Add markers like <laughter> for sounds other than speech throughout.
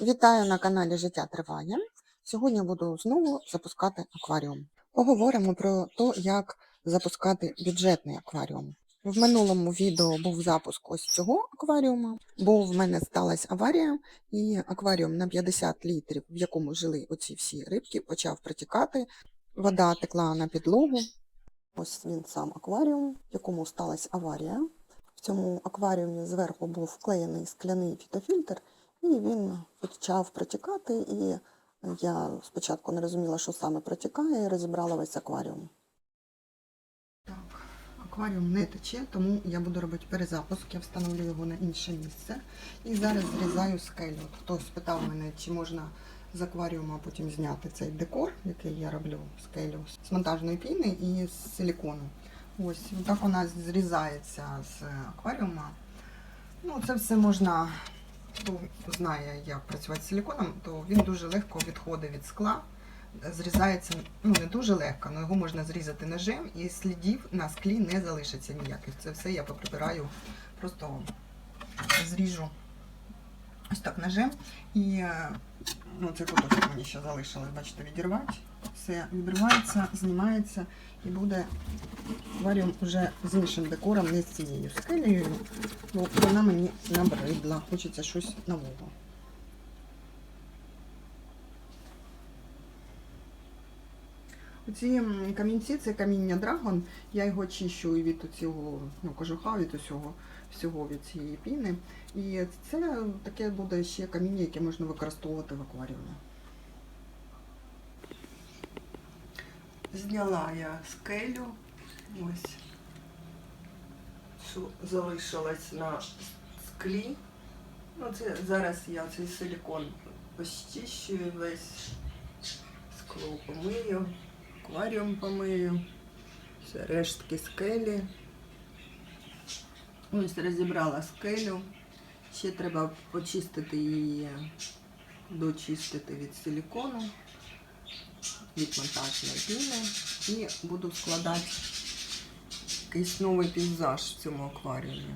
Вітаю на каналі Життя Триває. Сьогодні буду знову запускати акваріум. Поговоримо про те, як запускати бюджетний акваріум. В минулому відео був запуск ось цього акваріума, бо в мене сталася аварія, і акваріум на 50 літрів, в якому жили оці всі рибки, почав протікати. Вода текла на підлогу. Ось він сам акваріум, в якому сталася аварія. В цьому акваріумі зверху був вклеєний скляний фітофільтр, і він почав протікати, і я спочатку не розуміла, що саме протікає, і розібрала весь акваріум. Так, акваріум не тече, тому я буду робити перезапуск, я встановлю його на інше місце. І зараз зрізаю скелю. Хтось питав мене, чи можна з акваріума потім зняти цей декор, який я роблю скелю з монтажної піни і з силікону. Ось, так нас зрізається з акваріума. Ну, це все можна, хто знає, як працювати з силіконом, то він дуже легко відходить від скла. Зрізається, ну не дуже легко, але його можна зрізати ножем і слідів на склі не залишиться ніяких. Це все я поприбираю, просто зріжу ось так ножем. І е, ну, це куточок мені ще залишилось, бачите, відірвати. Все відривається, знімається і буде акваріум вже з іншим декором, не з цією скелею, бо вона мені набридла, хочеться щось нового. Оці камінці це каміння драгон. Я його очищую від цього ну, кожуха, від усього всього від цієї піни. І це таке буде ще каміння, яке можна використовувати в акваріумі. Зняла я скелю. Ось. Що залишилось на склі. Ну, це зараз я цей силікон розчищую весь скло помию, акваріум помию, все рештки скелі. Ось розібрала скелю. Ще треба почистити її, дочистити від силікону, від монтажної піни. І буду складати якийсь пейзаж в цьому акваріумі.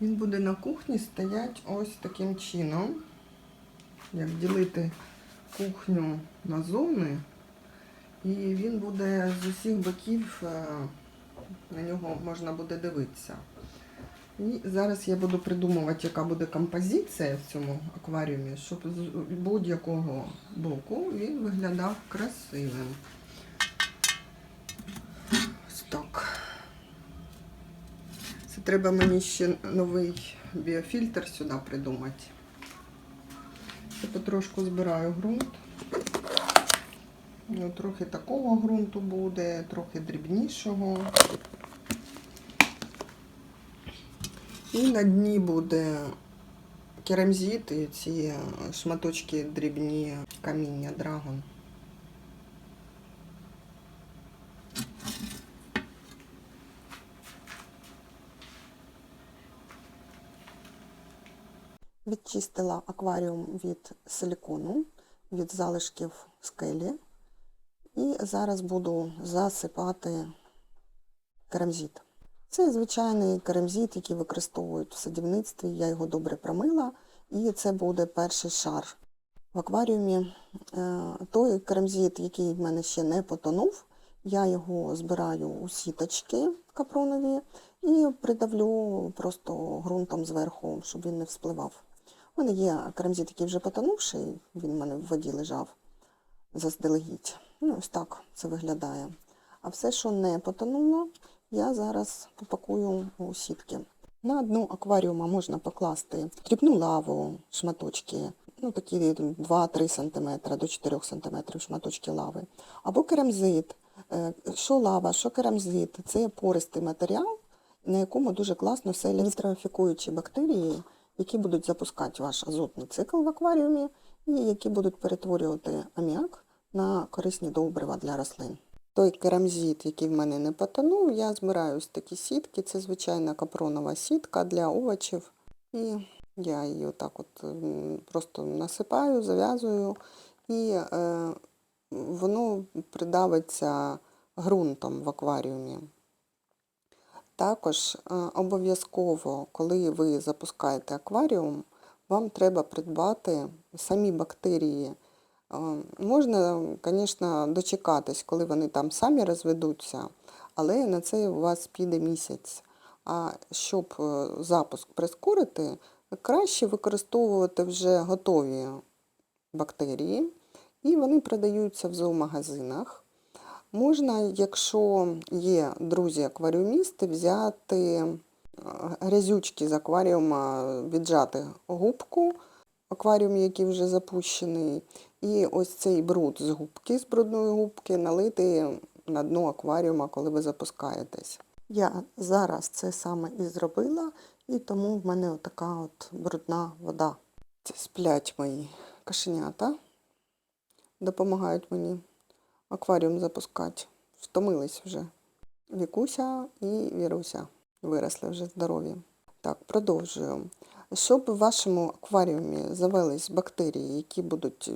Він буде на кухні стояти ось таким чином. Як ділити кухню на зони. І він буде з усіх боків, е, на нього можна буде дивитися. І зараз я буду придумувати, яка буде композиція в цьому акваріумі, щоб з будь-якого боку він виглядав красивим. Так. Це треба мені ще новий біофільтр сюди придумати. Я потрошку збираю ґрунт. Ну, трохи такого ґрунту буде, трохи дрібнішого. І на дні буде керамзит і ці шматочки дрібні каміння драгон. Відчистила акваріум від силікону, від залишків скелі. І зараз буду засипати керамзит. Це звичайний керамзит, який використовують в садівництві. Я його добре промила, і це буде перший шар. В акваріумі е, той керамзит, який в мене ще не потонув, я його збираю у сіточки капронові і придавлю просто ґрунтом зверху, щоб він не вспливав. У мене є керамзит, який вже потонувший, він в мене в воді лежав заздалегідь. Ну, ось так це виглядає. А все, що не потонуло, я зараз попакую у сітки. На дно акваріума можна покласти дрібну лаву, шматочки, ну такі 2-3 см до 4 см шматочки лави. Або керамзит. Е, Що лава, що керамзит це пористий матеріал, на якому дуже класно селять нітрофікуючі бактерії, які будуть запускати ваш азотний цикл в акваріумі і які будуть перетворювати аміак на корисні добрива для рослин. Той керамзит, який в мене не потонув, я збираю ось такі сітки. Це звичайна капронова сітка для овочів. І я її отак от просто насипаю, зав'язую, і е, воно придавиться ґрунтом в акваріумі. Також е, обов'язково, коли ви запускаєте акваріум, вам треба придбати самі бактерії. Можна, звісно, дочекатись, коли вони там самі розведуться, але на це у вас піде місяць. А щоб е, запуск прискорити, краще використовувати вже готові бактерії, і вони продаються в зоомагазинах. Можна, якщо є друзі-акваріумісти, взяти е, грязючки з акваріума, віджати губку, акваріум, який вже запущений, і ось цей бруд з губки, з брудної губки, налити на дно акваріума, коли ви запускаєтесь. Я зараз це саме і зробила, і тому в мене така от брудна вода. Це сплять мої кошенята, допомагають мені акваріум запускати. Втомились вже. Вікуся і Віруся виросли вже здорові. Так, продовжую. Щоб в вашому акваріумі завелись бактерії, які будуть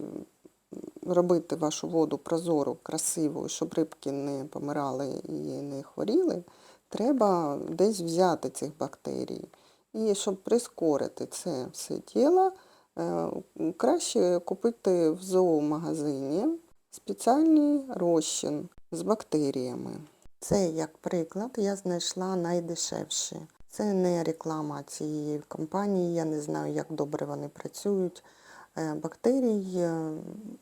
робити вашу воду прозору, красиву, щоб рибки не помирали і не хворіли, треба десь взяти цих бактерій. І щоб прискорити це все діло, е, краще купити в зоомагазині спеціальний розчин з бактеріями. Це, як приклад, я знайшла найдешевші. Це не реклама цієї компанії, я не знаю, як добре вони працюють. Е, Бактерій, е,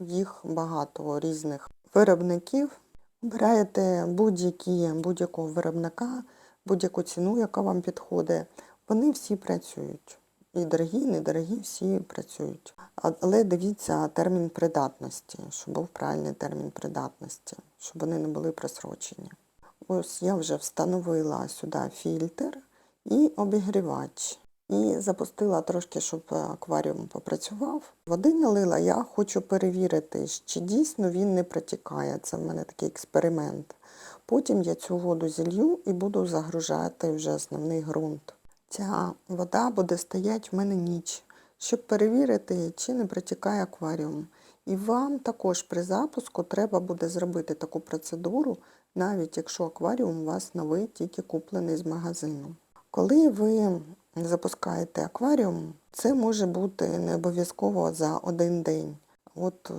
їх багато різних виробників. Обираєте будь-які, будь-якого виробника, будь-яку ціну, яка вам підходить. Вони всі працюють. І дорогі, і недорогі, всі працюють. Але дивіться термін придатності, щоб був правильний термін придатності, щоб вони не були просрочені. Ось я вже встановила сюди фільтр і обігрівач. І запустила трошки, щоб акваріум попрацював. Води налила, я хочу перевірити, чи дійсно він не протікає. Це в мене такий експеримент. Потім я цю воду зілью і буду загружати вже основний ґрунт. Ця вода буде стояти в мене ніч, щоб перевірити, чи не протікає акваріум. І вам також при запуску треба буде зробити таку процедуру, навіть якщо акваріум у вас новий, тільки куплений з магазину. Коли ви запускаєте акваріум, це може бути не обов'язково за один день. От е,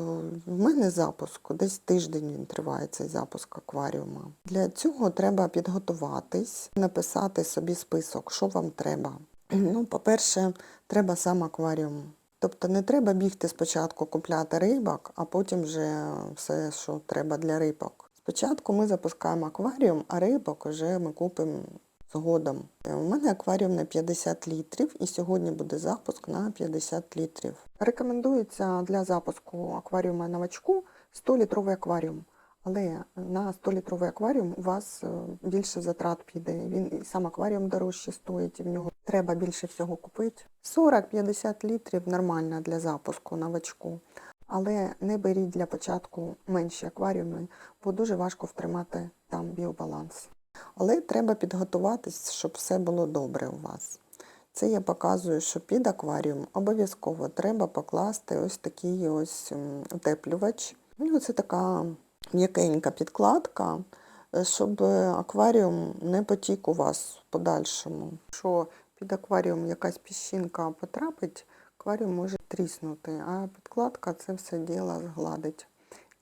в мене запуск, десь тиждень він триває цей запуск акваріума. Для цього треба підготуватись, написати собі список, що вам треба. <clears throat> Ну, по-перше, треба сам акваріум. Тобто не треба бігти спочатку купляти рибок, а потім вже все, що треба для рибок. Спочатку ми запускаємо акваріум, а рибок вже ми купимо згодом. Е, У мене акваріум на 50 літрів і сьогодні буде запуск на 50 літрів. Рекомендується для запуску акваріума новачку 100-літровий акваріум. Але на 100-літровий акваріум у вас е, більше затрат піде. Він і сам акваріум дорожче стоїть, і в нього треба більше всього купити. 40-50 літрів нормально для запуску новачку. Але не беріть для початку менші акваріуми, бо дуже важко втримати там біобаланс. Але треба підготуватись, щоб все було добре у вас. Це я показую, що під акваріум обов'язково треба покласти ось такий ось утеплювач. Ну, це така м'якенька підкладка, е, щоб акваріум не потік у вас в подальшому. Якщо під акваріум якась піщинка потрапить, акваріум може тріснути, а підкладка це все діло згладить.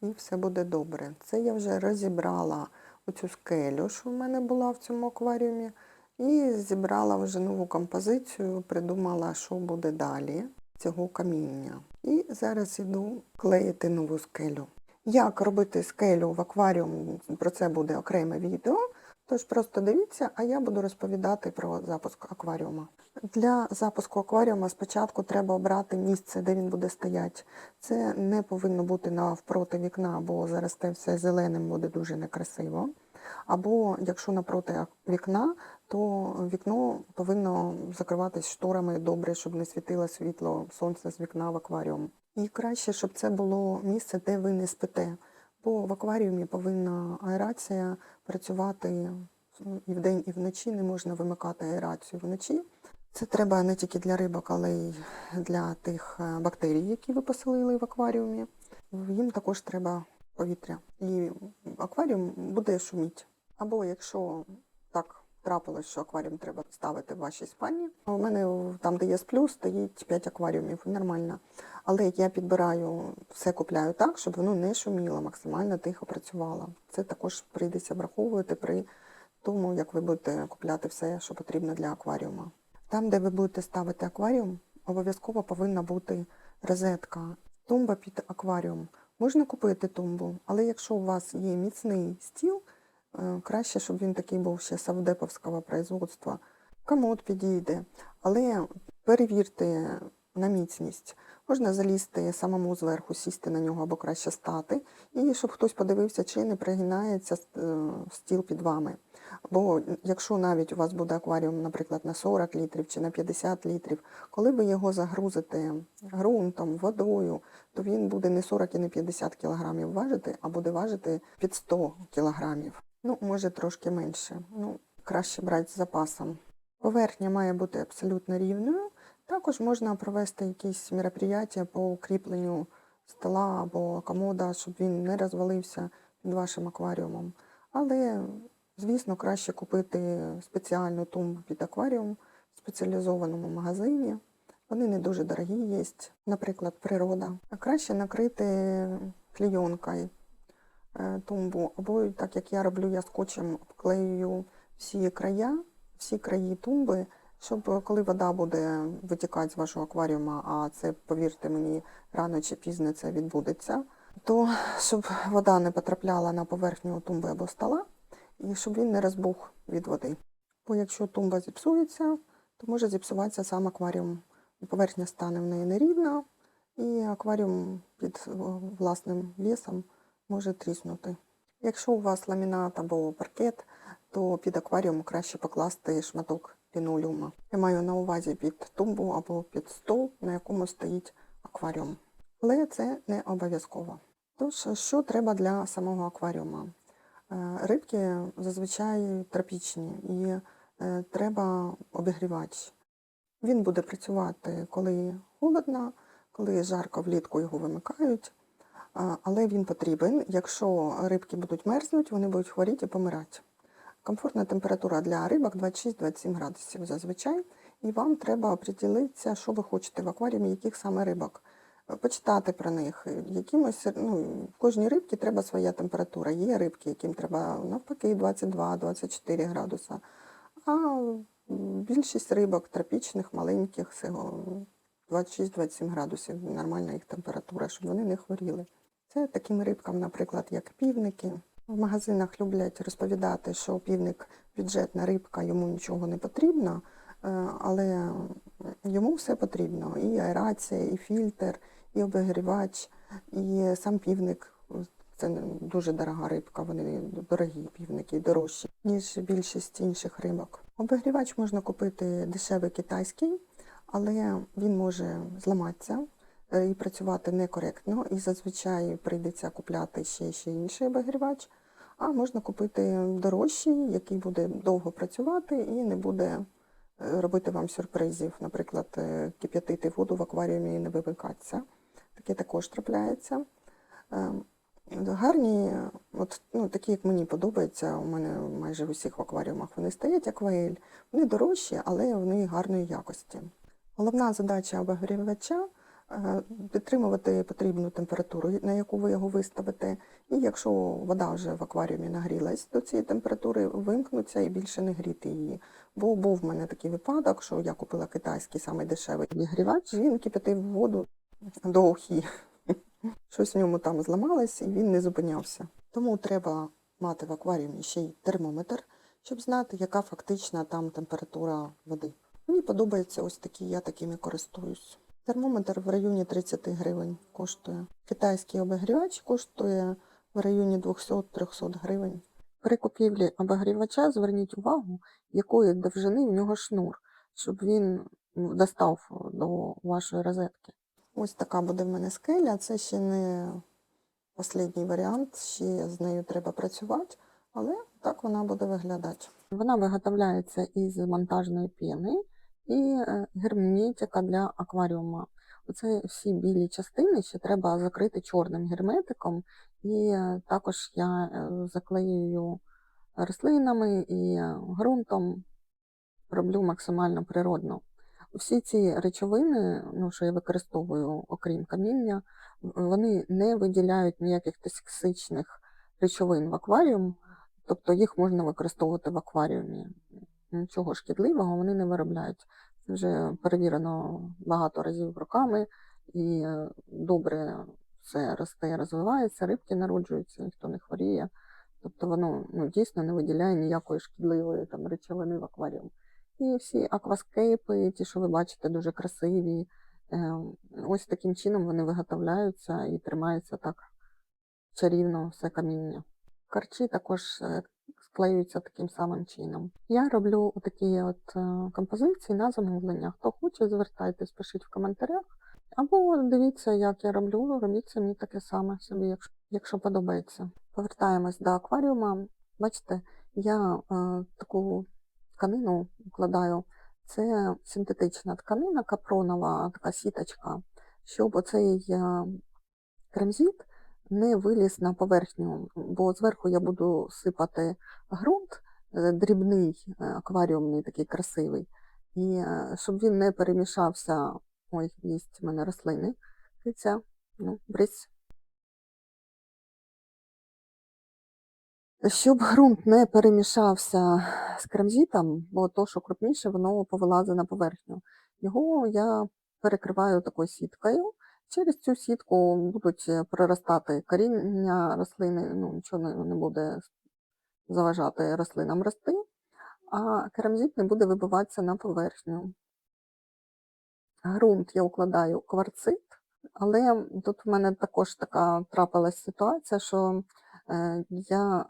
І все буде добре. Це я вже розібрала оцю скелю, що в мене була в цьому акваріумі, і зібрала вже нову композицію, придумала, що буде далі цього каміння. І зараз іду клеїти нову скелю. Як робити скелю в акваріум, про це буде окреме відео. Тож просто дивіться, а я буду розповідати про запуск акваріума. Для запуску акваріума спочатку треба обрати місце, де він буде стояти. Це не повинно бути навпроти вікна, бо заросте все зеленим буде дуже некрасиво. Або якщо напроти вікна, то вікно повинно закриватись шторами добре, щоб не світило світло сонця з вікна в акваріум. І краще, щоб це було місце, де ви не спите. Бо в акваріумі повинна аерація працювати і вдень, і вночі. Не можна вимикати аерацію вночі. Це треба не тільки для рибок, але й для тих е, бактерій, які ви поселили в акваріумі. Їм також треба повітря. І акваріум буде шуміти. Або якщо так трапилось, що акваріум треба ставити в вашій спальні. У мене там, де є плюс, стоїть 5 акваріумів, нормально. Але я підбираю, все купляю так, щоб воно не шуміло, максимально тихо працювало. Це також прийдеться враховувати при тому, як ви будете купляти все, що потрібно для акваріума. Там, де ви будете ставити акваріум, обов'язково повинна бути розетка, тумба під акваріум. Можна купити тумбу, але якщо у вас є міцний стіл, е, краще, щоб він такий був ще савдеповського производства. Комод підійде, але перевірте на міцність. Можна залізти самому зверху, сісти на нього або краще стати, і щоб хтось подивився, чи не пригинається е, стіл під вами. Бо якщо навіть у вас буде акваріум, наприклад, на 40 літрів чи на 50 літрів, коли ви його загрузите ґрунтом, водою, то він буде не 40 і не 50 кілограмів важити, а буде важити під 100 кілограмів. Ну, може трошки менше. Ну, краще брати з запасом. Поверхня має бути абсолютно рівною. Також можна провести якісь мероприятия по укріпленню стола або комода, щоб він не розвалився під вашим акваріумом. Але, звісно, краще купити спеціальну тумбу під акваріум в спеціалізованому магазині. Вони не дуже дорогі є, наприклад, природа. А краще накрити клійонкою е, тумбу, або так як я роблю, я скотчем обклеюю всі края, всі краї тумби, щоб е, коли вода буде витікати з вашого акваріума, а це, повірте мені, рано чи пізно це відбудеться, то щоб вода не потрапляла на поверхню тумби або стола, і щоб він не розбух від води. Бо якщо тумба зіпсується, то може зіпсуватися сам акваріум. Поверхня стане в неї нерівна, і акваріум під е, власним весом може тріснути. Якщо у вас ламінат або паркет, то під акваріум краще покласти шматок лінолеума. Я маю на увазі під тумбу або під стол, на якому стоїть акваріум. Але це не обов'язково. Тож, що треба для самого акваріума? Е, Рибки зазвичай тропічні і е, треба обігрівач. Він буде працювати, коли холодно, коли жарко влітку його вимикають, але він потрібен. Якщо рибки будуть мерзнуть, вони будуть хворіти і помирати. Комфортна температура для рибок 26-27 градусів зазвичай, і вам треба оприділитися, що ви хочете в акваріумі, яких саме рибок. Е, Почитати про них. Якимось, ну, в кожній рибці треба своя температура. Є рибки, яким треба навпаки 22-24 градуса. А більшість рибок тропічних, маленьких, 26-27 градусів нормальна їх температура, щоб вони не хворіли. Це таким рибкам, наприклад, як півники. В магазинах люблять розповідати, що півник бюджетна рибка, йому нічого не потрібно, е, але йому все потрібно. І аерація, і фільтр, і обігрівач, і сам півник. Це дуже дорога рибка, вони дорогі півники, дорожчі, ніж більшість інших рибок. Обігрівач можна купити дешевий китайський, але він може зламатися і працювати некоректно, і зазвичай прийдеться купляти ще, ще інший обігрівач. А можна купити дорожчий, який буде довго працювати і не буде е, робити вам сюрпризів, наприклад, е, кип'ятити воду в акваріумі і не вимикатися. Таке також трапляється. Ем, Гарні, от, ну, такі, як мені подобаються, у мене майже в усіх акваріумах вони стоять акваель. Вони дорожчі, але вони гарної якості. Головна задача обігрівача е, підтримувати потрібну температуру, на яку ви його виставите. І якщо вода вже в акваріумі нагрілась до цієї температури, вимкнуться і більше не гріти її. Бо був в мене такий випадок, що я купила китайський самий дешевий обігрівач, він кипятив воду до ухі. Щось в ньому там зламалось і він не зупинявся. Тому треба мати в акваріумі ще й термометр, щоб знати, яка фактична там температура води. Мені подобається ось такі, я такими користуюсь. Термометр в районі 30 гривень коштує. Китайський обігрівач коштує в районі 200-300 гривень. При купівлі обігрівача зверніть увагу, якої довжини в нього шнур, щоб він ну, достав до вашої розетки. Ось така буде в мене скеля. Це ще не останній варіант, ще з нею треба працювати, але так вона буде виглядати. Вона виготовляється із монтажної піни і е, герметика для акваріума. Оце всі білі частини ще треба закрити чорним герметиком, і е, також я е, заклеюю рослинами і ґрунтом роблю максимально природно. Всі ці речовини, ну, що я використовую, окрім каміння, вони не виділяють ніяких токсичних речовин в акваріум, тобто їх можна використовувати в акваріумі. Нічого шкідливого вони не виробляють. Це вже перевірено багато разів роками, і е, добре все росте розвивається, рибки народжуються, ніхто не хворіє. Тобто воно ну, дійсно не виділяє ніякої шкідливої там, речовини в акваріум. І всі акваскейпи, ті, що ви бачите, дуже красиві. е, Ось таким чином вони виготовляються і тримаються так чарівно все каміння. Карчі також е, склеюються таким самим чином. Я роблю такі от е, композиції на замовлення. Хто хоче, звертайтесь, пишіть в коментарях. Або дивіться, як я роблю, робіть самі таке саме собі, якщо, якщо подобається. Повертаємось до акваріума. Бачите, я е, таку тканину вкладаю. Це синтетична тканина, капронова така сіточка, щоб оцей е, кремзіт не виліз на поверхню, бо зверху я буду сипати ґрунт е, дрібний, е, акваріумний, такий красивий. І е, щоб він не перемішався, ой, їсть в мене рослини, киця, ну, брись. Щоб ґрунт не перемішався з кремзітом, бо то, що крупніше, воно повилазить на поверхню. Його я перекриваю такою сіткою. Через цю сітку будуть е, проростати коріння рослини, ну нічого не, буде заважати рослинам рости, а керамзит не буде вибиватися на поверхню. Грунт я укладаю кварцит, але тут в мене також така трапилась ситуація, що е, я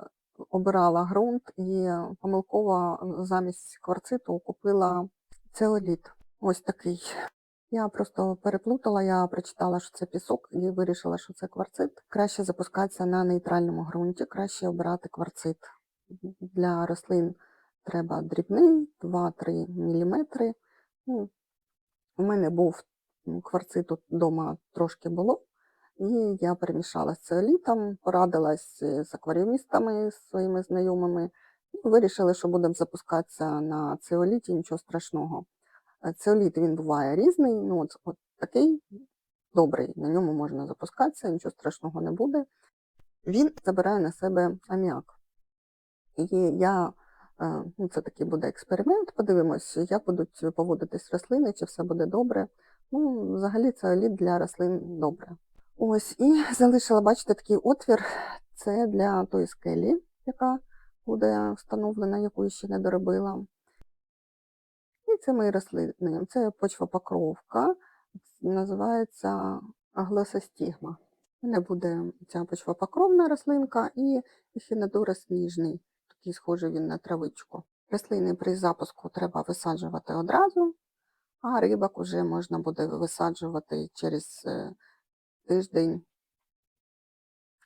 обирала ґрунт і помилково замість кварциту купила цеоліт. Ось такий. Я просто переплутала, я прочитала, що це пісок, і вирішила, що це кварцит. Краще запускатися на нейтральному ґрунті, краще обирати кварцит. Для рослин треба дрібний, 2-3 мм. Ну, у мене був м, кварциту вдома трошки було, і я перемішала з цеолітом, порадилась з акваріумістами, з своїми знайомими. І вирішили, що будемо запускатися на цеоліті, нічого страшного. Е, Цеоліт він буває різний, ну от, от такий добрий, на ньому можна запускатися, нічого страшного не буде. Він забирає на себе аміак. І я, е, ну це такий буде експеримент, подивимось, як будуть поводитись рослини, чи все буде добре. Ну, взагалі цеоліт для рослин добре. Ось, і <laughs> залишила, бачите, такий отвір. Це для тої скелі, яка буде встановлена, яку ще не доробила. І це мої рослини. Це почвопокровка, називається глосостігма. У мене буде ця почвопокровна рослинка і ехінодора сніжний, такий схожий він на травичку. Рослини при запуску треба висаджувати одразу, а рибок вже можна буде висаджувати через е, тиждень,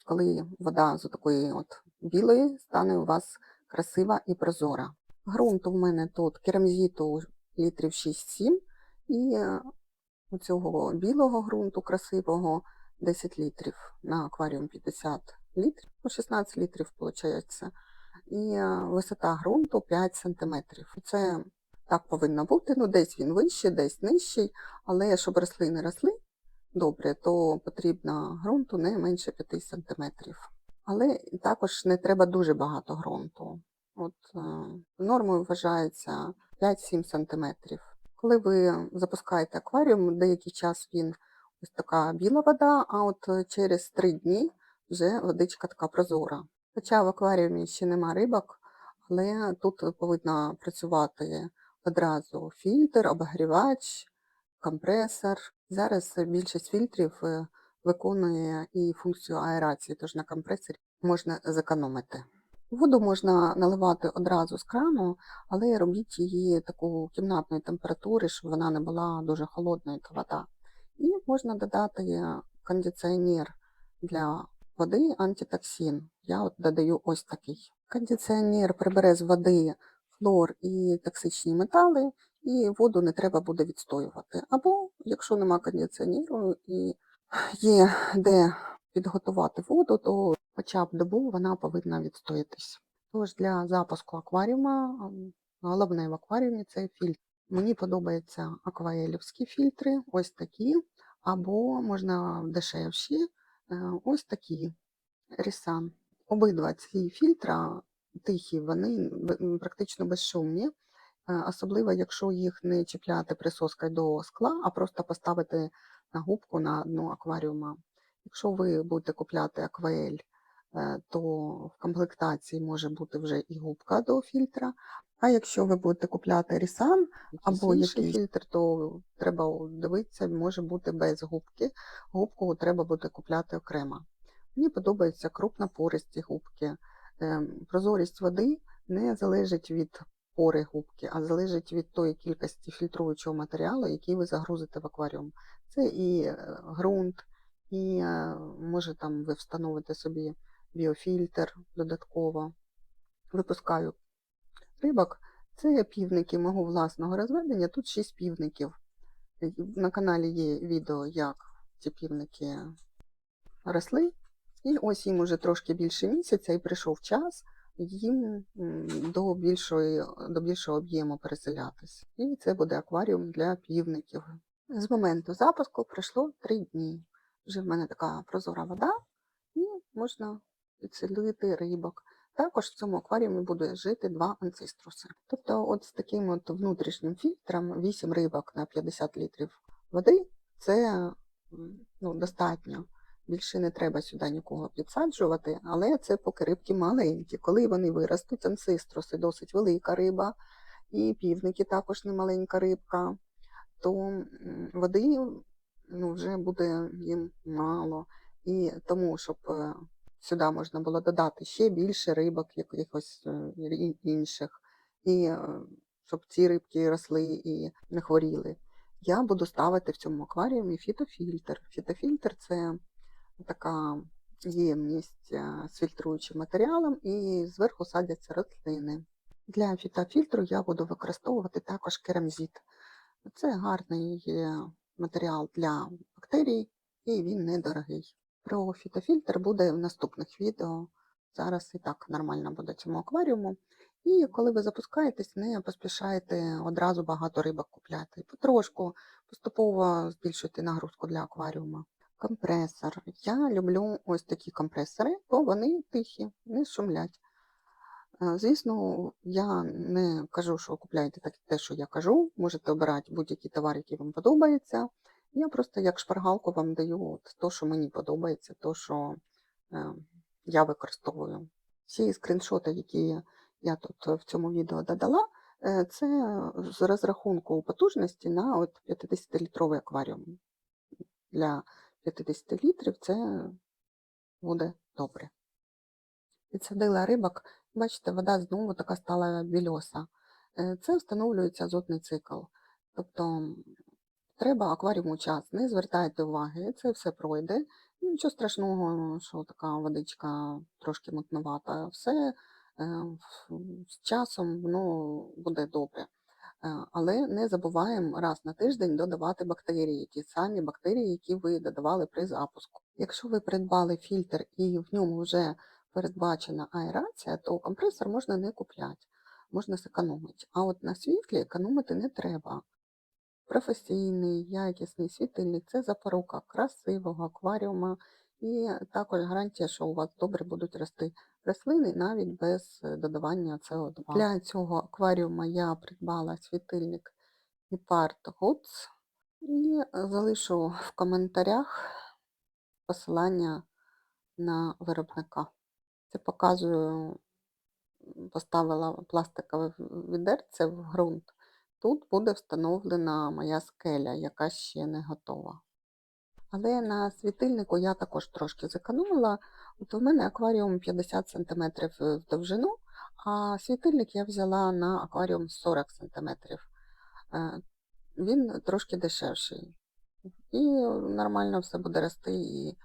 коли вода з такої от білої стане у вас красива і прозора. Грунт у мене тут керамзіту літрів 6-7 і е, цього білого ґрунту красивого 10 літрів на акваріум 50 літрів, ну 16 літрів виходить. І е, висота ґрунту 5 см. Це так повинно бути, ну десь він вищий, десь нижчий, але щоб рослини росли добре, то потрібно ґрунту не менше 5 см. Але також не треба дуже багато ґрунту. От, е, нормою вважається 5-7 см. Коли ви запускаєте акваріум, деякий час він ось така біла вода, а от е, через 3 дні вже водичка така прозора. Хоча в акваріумі ще нема рибок, але тут повинна працювати одразу фільтр, обогрівач, компресор. Зараз більшість фільтрів е, виконує і функцію аерації, тож на компресорі можна зекономити. Воду можна наливати одразу з крану, але робіть її таку кімнатної температури, щоб вона не була дуже холодною та вода. І можна додати кондиціонер для води антитоксин. Я от додаю ось такий. Кондиціонер прибере з води флор і токсичні метали, і воду не треба буде відстоювати. Або, якщо нема кондиціонеру і є де підготувати воду, то хоча б добу вона повинна відстоятись. Тож для запуску акваріума головне в акваріумі це фільтр. Мені подобаються акваелівські фільтри, ось такі, або можна дешевші, е, ось такі. Рісан. Обидва ці фільтра тихі, вони практично безшумні, е, особливо якщо їх не чіпляти присоскою до скла, а просто поставити на губку на дно акваріума. Якщо ви будете купляти акваель, то в комплектації може бути вже і губка до фільтра. А якщо ви будете купляти Рісан або інший фільтр, то треба дивитися, може бути без губки. Губку треба буде купляти окремо. Мені подобаються крупнопористі губки. Ем, Прозорість води не залежить від пори губки, а залежить від тої кількості фільтруючого матеріалу, який ви загрузите в акваріум. Це і е, ґрунт, і е, може там ви встановите собі біофільтр додатково. Випускаю рибок. Це півники мого власного розведення. Тут 6 півників. На каналі є відео, як ці півники росли. І ось їм уже трошки більше місяця і прийшов час їм до, більшої, до більшого об'єму переселятись. І це буде акваріум для півників. З моменту запуску пройшло 3 дні. Вже в мене така прозора вода, і можна підселити рибок. Також в цьому акваріумі буде жити два анциструси. Тобто, от з таким от внутрішнім фільтром 8 рибок на 50 літрів води це ну, достатньо. Більше не треба сюди нікого підсаджувати, але це поки рибки маленькі. Коли вони виростуть, анциструси досить велика риба, і півники також не маленька рибка, то води ну, вже буде їм мало. І тому, щоб е, сюди можна було додати ще більше рибок, якихось е, інших, і е, щоб ці рибки росли і не хворіли. Я буду ставити в цьому акваріумі фітофільтр. Фітофільтр це така ємність е, з фільтруючим матеріалом, і зверху садяться рослини. Для фітофільтру я буду використовувати також керамзит. Це гарний матеріал для бактерій, і він недорогий. Про фітофільтр буде в наступних відео. Зараз і так нормально буде цьому акваріуму. І коли ви запускаєтесь, не поспішайте одразу багато рибок купляти. Потрошку поступово збільшуйте нагрузку для акваріуму. Компресор. Я люблю ось такі компресори, бо вони тихі, не шумлять. Е, Звісно, я не кажу, що купляйте те, що я кажу. Можете обирати будь-який товар, який вам подобається. Я просто як шпаргалку вам даю от то, що мені подобається, то, що е, я використовую. Всі скріншоти, які я тут в цьому відео додала, е, це з розрахунку потужності на от 50-літровий акваріум. Для 50 літрів це буде добре. Підсадила рибок, бачите, вода знову така стала більоса. Е, Це встановлюється азотний цикл. Тобто треба акваріуму час, не звертайте уваги, це все пройде. Нічого страшного, що така водичка трошки мутновата. Все е, з часом воно буде добре. Е, Але не забуваємо раз на тиждень додавати бактерії, ті самі бактерії, які ви додавали при запуску. Якщо ви придбали фільтр і в ньому вже передбачена аерація, то компресор можна не купляти, можна зекономити. А от на світлі економити не треба. Професійний, якісний світильник це запорука красивого акваріума і також гарантія, що у вас добре будуть рости рослини навіть без е, додавання СО2. Для цього акваріума я придбала світильник Hipart Goods і залишу в коментарях посилання на виробника. Це показую, поставила пластикове відерце в ґрунт. Тут буде встановлена моя скеля, яка ще не готова. Але на світильнику я також трошки зекономила. От у мене акваріум 50 см в довжину, а світильник я взяла на акваріум 40 см. Він трошки дешевший. І нормально все буде рости, і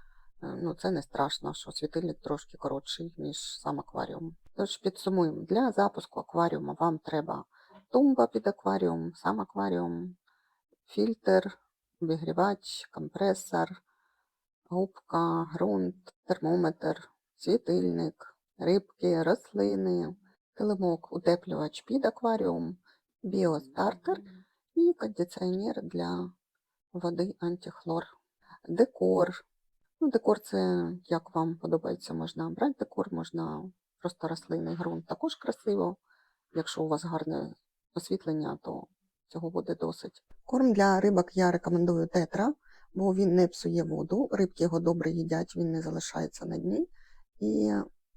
е, ну, це не страшно, що світильник трошки коротший, ніж сам акваріум. Тож підсумуємо, для запуску акваріуму вам треба тумба під акваріум, сам акваріум, фільтр, обігрівач, компресор, губка, ґрунт, термометр, світильник, рибки, рослини, килимок утеплювач під акваріум, біостартер і кондиціонер для води антихлор. Декор. Ну, декор це як вам подобається, можна брати декор, можна просто рослинний ґрунт також красиво. Якщо у вас гарне освітлення, то цього буде досить. Корм для рибок я рекомендую тетра, бо він не псує воду, рибки його добре їдять, він не залишається на дні, і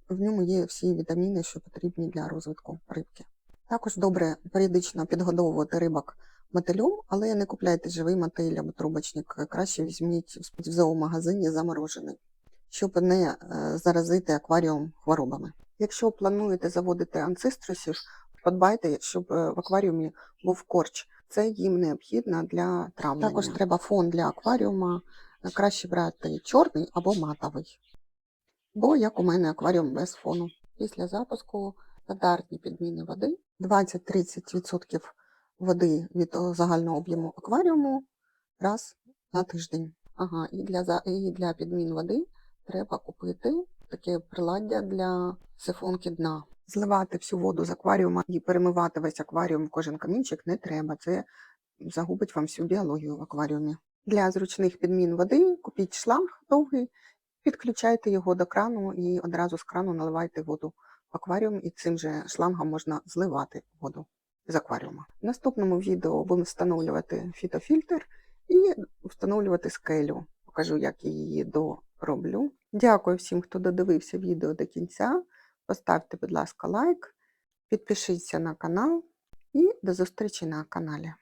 в ньому є всі вітаміни, що потрібні для розвитку рибки. Також добре періодично підгодовувати рибок мотилем, але не купляйте живий мотиль або трубочник, краще візьміть в зоомагазині заморожений, щоб не е, заразити акваріум хворобами. Якщо плануєте заводити анциструсів, подбайте, щоб е, в акваріумі був корч. Це їм необхідно для травлення. Також треба фон для акваріума. е, Краще брати чорний або матовий. Бо як у мене акваріум без фону. Після запуску стандартні підміни води 20-30% води від загального об'єму акваріуму раз на тиждень. Ага, і для, і для підмін води треба купити таке приладдя для сифонки дна. Зливати всю воду з акваріума і перемивати весь акваріум, в кожен камінчик не треба. Це загубить вам всю біологію в акваріумі. Для зручних підмін води купіть шланг довгий, підключайте його до крану і одразу з крану наливайте воду в акваріум, і цим же шлангом можна зливати воду з акваріума. В наступному відео будемо встановлювати фітофільтр і встановлювати скелю. Покажу, як я її дороблю. Дякую всім, хто додивився відео до кінця. Поставте, будь ласка, лайк, підпишіться на канал і до зустрічі на каналі.